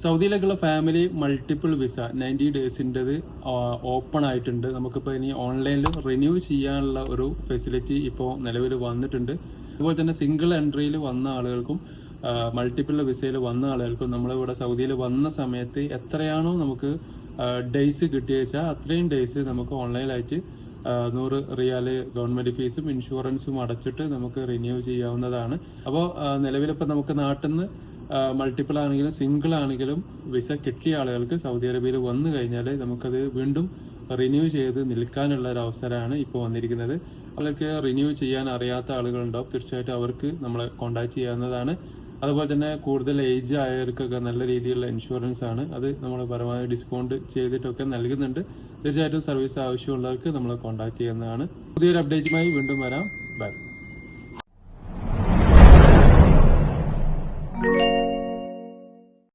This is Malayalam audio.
സൗദിയിലേക്കുള്ള ഫാമിലി മൾട്ടിപ്പിൾ വിസ നയന്റി ഡേയ്സിന്റെത് ഓപ്പൺ ആയിട്ടുണ്ട്. നമുക്കിപ്പോൾ ഇനി ഓൺലൈനിൽ റിന്യൂ ചെയ്യാനുള്ള ഒരു ഫെസിലിറ്റി ഇപ്പോൾ നിലവിൽ വന്നിട്ടുണ്ട്. അതുപോലെ തന്നെ സിംഗിൾ എൻട്രിയിൽ വന്ന ആളുകൾക്കും മൾട്ടിപ്പിൾ വിസയിൽ വന്ന ആളുകൾക്കും നമ്മളിവിടെ സൗദിയിൽ വന്ന സമയത്ത് എത്രയാണോ നമുക്ക് ഡേയ്സ് കിട്ടിയ വെച്ചാൽ അത്രയും ഡേയ്സ് നമുക്ക് ഓൺലൈനായിട്ട് നൂറ് റിയാൽ ഗവൺമെന്റ് ഫീസും ഇൻഷുറൻസും അടച്ചിട്ട് നമുക്ക് റിന്യൂ ചെയ്യാവുന്നതാണ്. അപ്പോൾ നിലവിലിപ്പോൾ നമുക്ക് നാട്ടിൽ നിന്ന് മൾട്ടിപ്പിൾ ആണെങ്കിലും സിംഗിൾ ആണെങ്കിലും വിസ കിട്ടിയ ആളുകൾക്ക് സൗദി അറേബ്യയിൽ വന്നു കഴിഞ്ഞാൽ നമുക്കത് വീണ്ടും റിന്യൂ ചെയ്ത് നിൽക്കാനുള്ള ഒരു അവസരമാണ് ഇപ്പോൾ വന്നിരിക്കുന്നത്. അവർക്ക് റിന്യൂ ചെയ്യാൻ അറിയാത്ത ആളുകളുണ്ടാവും. തീർച്ചയായിട്ടും അവർക്ക് നമ്മളെ കോൺടാക്ട് ചെയ്യാവുന്നതാണ്. അതുപോലെ തന്നെ കൂടുതൽ ഏജ് ആയവർക്കൊക്കെ നല്ല രീതിയിലുള്ള ഇൻഷുറൻസ് ആണ്. അത് നമ്മൾ പരമാവധി ഡിസ്കൗണ്ട് ചെയ്തിട്ടൊക്കെ നൽകുന്നുണ്ട്. തീർച്ചയായിട്ടും സർവീസ് ആവശ്യമുള്ളവർക്ക് നമ്മൾ കോൺടാക്ട് ചെയ്യുന്നതാണ്. പുതിയൊരു അപ്ഡേറ്റുമായി വീണ്ടും വരാം. ബൈ